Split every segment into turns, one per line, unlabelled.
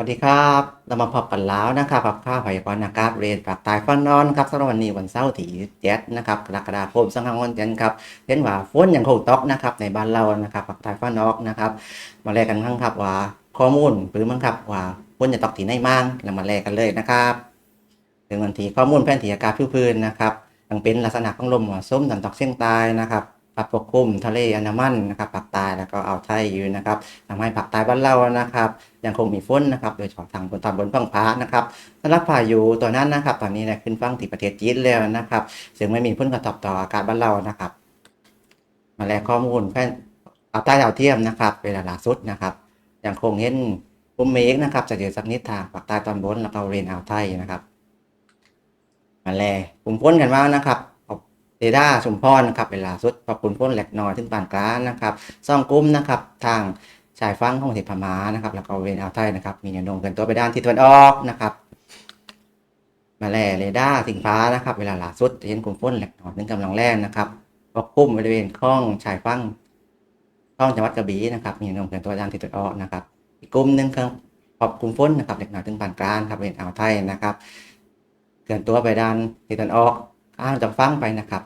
วัสดีครับเรามาพบกันแล้วนะครับกับข้าวพยากรณ์อากาศเรียนปากตายฟันนอนครับสำหรับวันนี้วันเสาร์ที่เจ็ดนะครับกรกฎาคมสองพันห้าร้อยครับเห็นว่าฝนยังคงตกนะครับในบ้านเรานะครับปากตายฟันนอกนะครับ มาแลกกันบ้างครับว่าข้อมูลหรือมั้งครับว่าฝนจะตกที่ไหนมั่งเรามาแลกกันเลยนะครับถึงวันที่ข้อมูลแผนที่อากาศพื้นๆนะครับยังเป็นลักษณะของลมหัวส้มตันตกเฉียงใต้นะครับ ปัดปกคลุมทะเลอันดามันนะครับภาคใต้แล้วก็อ่าวไทยอยู่นะครับทำให้ภาคใต้บ้านเรานะครับยังคงมีฝนนะครับโดยเฉพาะทางบนตอนบนฝั่งฟ้านะครับสำหรับพายุตัวนั้นนะครับ ตอนนี้เนี่ยขึ้นฝั่งที่ประเทศจีนแล้วนะครับ ซึ่งไม่มีผลกระทบต่ออากาศบ้านเรานะครับ มาแลกข้อมูลแผนเอาใต้ดาวเทียมนะครับเวลาล่าสุดนะครับยังคงเห็นกลุ่มเมฆนะครับจะเยอะสักนิดทางภาคใต้ตอนบนแล้วก็บริเวณอ่าวไทยนะครับ มาแลกลุ่มฝนกันว่างนะครับ เรดาร์ชุมพรนะครับเวลาสุดพอกลุ่มฝนแหลกน้อยถึงปานกลางนะครับซ่องกลุ่มนะครับทางชายฝั่งของเทพมานะครับ แล้วก็บริเวณอ่าวไทยนะครับ มีแนวโน้มเกินตัวไปด้านทิศตะวันออกนะครับ มาแลเรดาร์สิงฟ้านะครับ เวลาล่าสุดเห็นกลุ่มฝนแหลกหนอยถึงกำลังแรงนะครับปกคลุมบริเวณคลองชายฝั่งคลองจังหวัดกระบี่นะครับ มีแนวโน้มเกินตัวไปด้านทิศตะวันออกนะครับ อีกกลุ่มหนึ่งครับปกคลุมฝนนะครับเล็กน้อยถึงปานกลางครับบริเวณอ่าวไทยนะครับเคลื่อนตัวไปด้านทิศตะวันออกข้างจากฟังไปนะครับ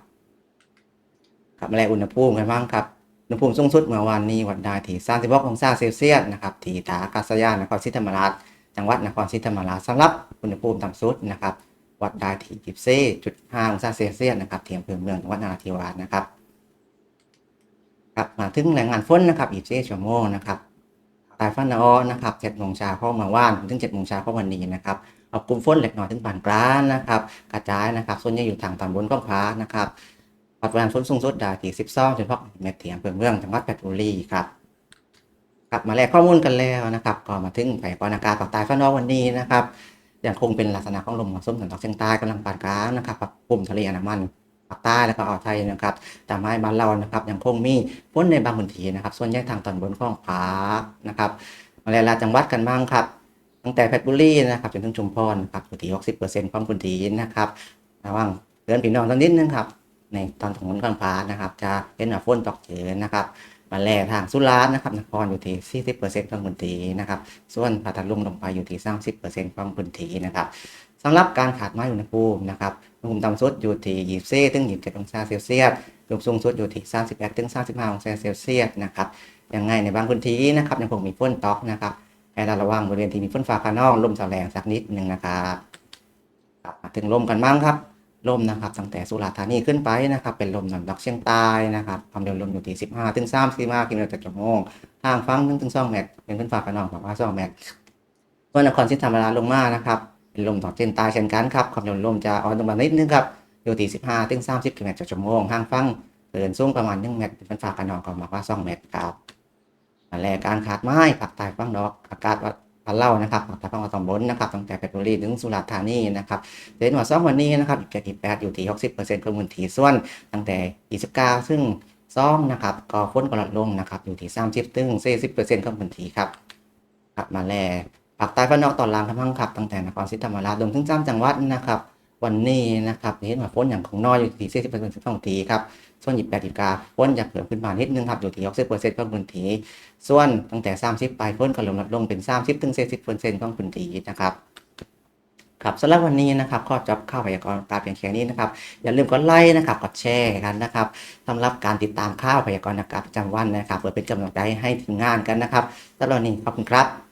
ครับมาแลอุณหภูมิกันบ้างครับอุณหภูมิสูงสุดเมื่อวานนี้วัดได้ที่36องศาเซลเซียสนะครับที่ท่าอากาศยานนครศรีธรรมราชจังหวัดนครศรีธรรมราชสำหรับอุณหภูมิต่ำสุดนะครับวัดได้ที่24.5องศาเซลเซียสนะครับที่อำเภอเมืองจังหวัดนราธิวาสนะครับครับมาถึงแหล่งงานฝนนะครับ24ชั่วโมงนะครับตายฟ้านอนะครับ7โมงเช้าของเมื่อวานถึง7โมงเช้าของวันนี้นะครับเอากลุ่มฝนเล็กน้อยถึงปานกลางนะครับ กระจายนะครับ ส่วนใหญ่อยู่ทางตอนบนของภานะครับ ปัจจุบันฝนสูงสุดด้ที่12จนพบเมตรเทียมเพื่อเมืองจังหวัดเพชรบุรีครับกลับมาแลกข้อมูลกันแล้วนะครับก็มาถึงไปกรณากาศภาคใต้ฟ้านอกวันนี้นะครับยังคงเป็นลักษณะของลมมรสุมตะวันตกเฉียงใต้กำลังปานกลางนะครับปกกลุ่มทะเลอันดามันภาคใต้แล้วก็อ่าวไทยนะครับทำให้บ้านเรานะครับยังคงมีฝนในบางพื้นที่นะครับ ส่วนใหญ่ทางตอนบนของภาคนะครับมาแลาจังหวัดกันบ้างครับ ตั้งแต่เพชรบุรีนะครับจนถึงชุมพรนะครับอยู่ที่60%ของพื้นที่นะครับระวังเตือนพี่น้องสักนิดนึงครับ ในตอนของบนข้างฟ้านะครับ จะเห็นว่าฝนตกเยนะครับมาแลทางสุราษฎร์นะครับนครอยู่ที่40%ของพื้นที่นะครับ ส่วนพัทลุงลงไปอยู่ที่30%ของพื้นที่นะครับสำหรับการขาดไม้อุณหภูมินะครับอุณหภูมิต่ำสุดอยู่ที่24ถึง27องศาเซลเซียสอุณหภูมิสูงสุดอยู่ที่31ถึง35องศาเซลเซียสนะครับยังไงในบางพื้นที่นะครับยังคงมีฝนตกนะครับให้เราระวังบริเวณที่มีฝนฟ้าขนองลมแรงสักนิดหนึ่งนะครับครับ ถึงลมกันบ้างครับ ลมนะครับตั้งแต่สุราษฎร์ธานีขึ้นไปนะครับเป็นลมตะวักเฉียงใต้นะครับความเร็วลมอยู่ที่ 15 ถึง 35กิโลเมตรต่อชั่วโมงทางฟังถึงถึง2เมตรเป็นฝนฟ้าขนองแบบว่า2เมตรส่วนนครศรีธรรมราชลงมานะครับเป็นลมตะวันตกเฉียงใต้เช่นกันครับความเร็วลมจะอ่อนลงมานิดนึงครับอยู่ที่ 15 ถึง 30กิโลเมตรต่อชั่วโมงทางฟังเดินสูงประมาณ1เมตรเป็นฝนฟ้าขนองก็บอกว่า2เมตรครับมาแลการขาดไม้ภาคใต้ฝั่งนอกอากาศว่า พันเล่านะครับภาคใต้ฝั่งตอนบนนะครับตั้งแต่เพชรบุรีถึงสุราษฎร์ธานีนะครับเดนว่าสองวันนี้นะครับอีกแกี่แปดอยู่ที่60%ของพื้นที่ส่วนตั้งแต่อีสุก้าซึ่งซองนะครับก็ฝนก็ลดลงนะครับอยู่ที่สามสิบถึง40%ของพื้นที่ครับครับมาแลปากใต้ฝั่งนอกตอนล่างทั้งพังครับตั้งแต่นครศรีธรรมราชรวมถึงจ้ามจังหวัดนะครับ วันนี้นะครับเห็นว่าฝนอย่างของน้อยอยู่ที่40%ของพื้นทีครับ ส่วนหยิบแปดหยิบกาพ้นจะเพิ่มขึ้นมานิดนึงครับอยู่ที่60%ของพื้นที่ส่วนตั้งแต่30ไปพ้นก็ลดลดลงเป็น30ถึง40%ของพื้นที่นะครับครับสำหรับวันนี้นะครับข้อจบข่าวพยากรณ์อากาเพียงแค่นี้นะครับอย่าลืมกดไลค์นะครับกดแชร์กันนะครับสำหรับการติดตามข่าวพยากรณ์อากาศประจำวันนะครับเพื่อเป็นกำลังใจให้ทีมงานกันนะครับสำหรับวันนี้ขอบคุณครับ